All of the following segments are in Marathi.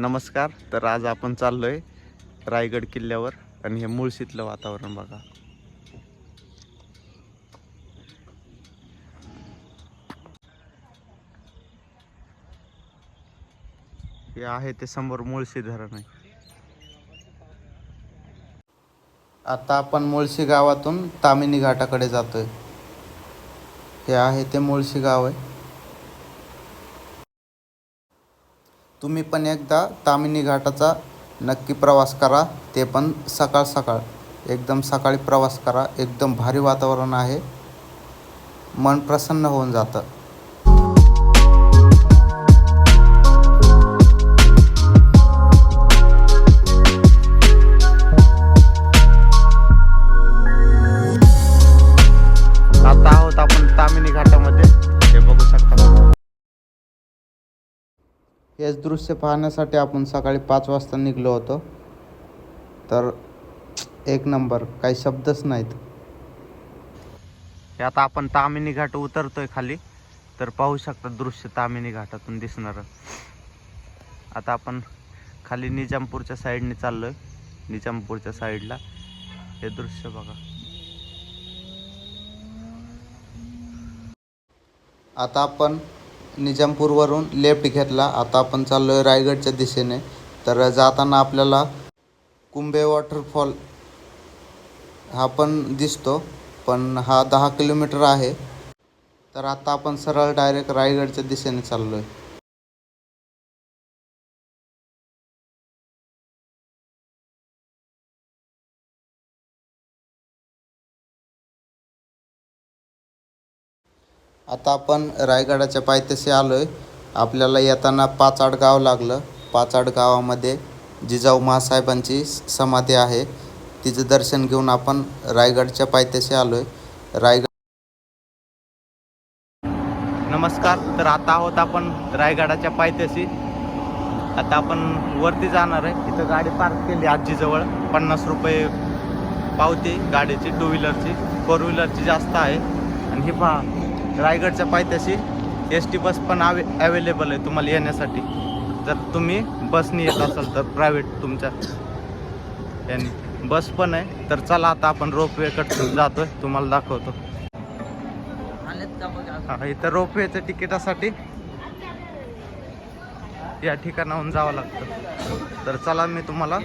नमस्कार तर आज आपण चाललोय रायगड किल्ल्यावर आणि हे मुळशीतलं वातावरण बघा. हे आहे ते समोर मुळशी धरण आहे. आता आपण मुळशी गावातून तामिनी घाटाकडे जातोय. हे आहे ते मुळशी गाव आहे. तुम्ही पण एकदा तामिनी घाटाचा नक्की प्रवास करा. ते पण सकाळ सकाळ. एकदम सकाळी प्रवास करा. एकदम भारी वातावरण आहे. मन प्रसन्न होऊन जातं. हेच दृश्य पाहण्यासाठी आपण सकाळी पाच वाजता निघलो होतो. तर एक नंबर काही शब्दच नाहीत. हे आता आपण तामिनी घाट उतरतोय खाली. तर पाहू शकता दृश्य तामिनी घाटातून दिसणार. आता आपण खाली निजामपूरच्या साईडने चाललोय. निजामपूरच्या साईडला हे दृश्य बघा. आता आपण निजामपूरवरून लेफ्ट घेतला. आता आपण चाललो आहे रायगडच्या दिशेने. तर जाताना आपल्याला कुंभे वॉटरफॉल हा पण दिसतो पण हा दहा किलोमीटर आहे. तर आता आपण सरळ डायरेक्ट रायगडच्या दिशेने चाललो आहे आता आपण रायगडाच्या पायथ्याशी आलो आहे आपल्याला येताना पाचाड गाव लागलं. पाचाड गावामध्ये जिजाऊ महासाहेबांची समाधी आहे. तिचं दर्शन घेऊन आपण रायगडच्या पायथ्याशी आलो आहे रायगड नमस्कार. तर आता आहोत आपण रायगडाच्या पायथ्याशी. आता आपण वरती जाणार आहे. इथं गाडी पार्क केली आजीजवळ. पन्नास रुपये पावती गाडीची टू व्हीलरची फोर व्हीलरची जास्त आहे. आणि ही पहा रायगडच्या पायथ्याशी एस टी बस पण अवे अवेलेबल आहे तुम्हाला येण्यासाठी. जर तुम्ही बसनी येत असाल तर प्रायव्हेट तुमच्या यांनी. बस पण आहे तर चला आता आपण रोपवेकडे जातोय तुम्हाला दाखवतो. हा इथं रोपवेच्या तिकिटासाठी या ठिकाणाहून जावं लागतं. तर चला मी तुम्हाला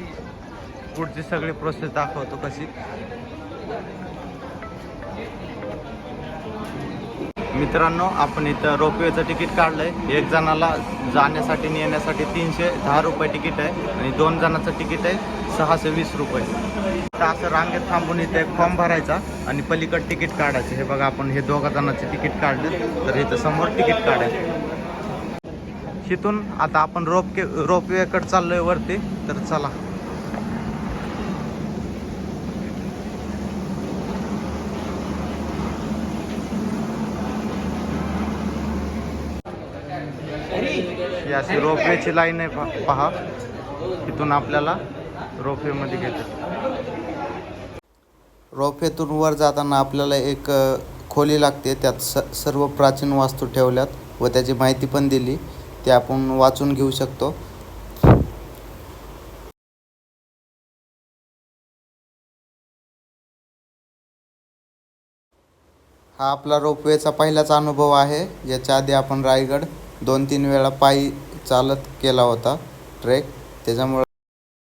पुढची सगळी प्रोसेस दाखवतो कशी. मित्रांनो आपण इथं रोपवेचं तिकीट काढलंय. एक जणाला जाण्यासाठी आणि येण्यासाठी तीनशे दहा रुपये तिकीट आहे आणि दोन जणाचं तिकीट आहे सहाशे वीस रुपये. तर असं रांगेत थांबून इथे एक फॉर्म भरायचा आणि पलीकड तिकीट काढायचं. हे बघा आपण हे दोघा जणांचे तिकीट काढलं. तर इथं समोर तिकीट काढायचं. तिथून आता आपण रोप के रोपवेकडे चाललोय वरती. तर चला. म्हणजे अशी रोपवेची लाईन आहे पहा- तिथून आपल्याला रोपवेमध्ये घेतात. रोपवेतून वर जाताना आपल्याला एक खोली लागते. त्यात स सर्व प्राचीन वास्तू ठेवल्यात व त्याची माहिती पण दिली. ते आपण वाचून घेऊ शकतो. हा आपला रोपवेचा पहिलाच अनुभव आहे. याच्या आधी आपण रायगड दोन तीन वेळा पायी चालत केला होता ट्रेक. त्याच्यामुळं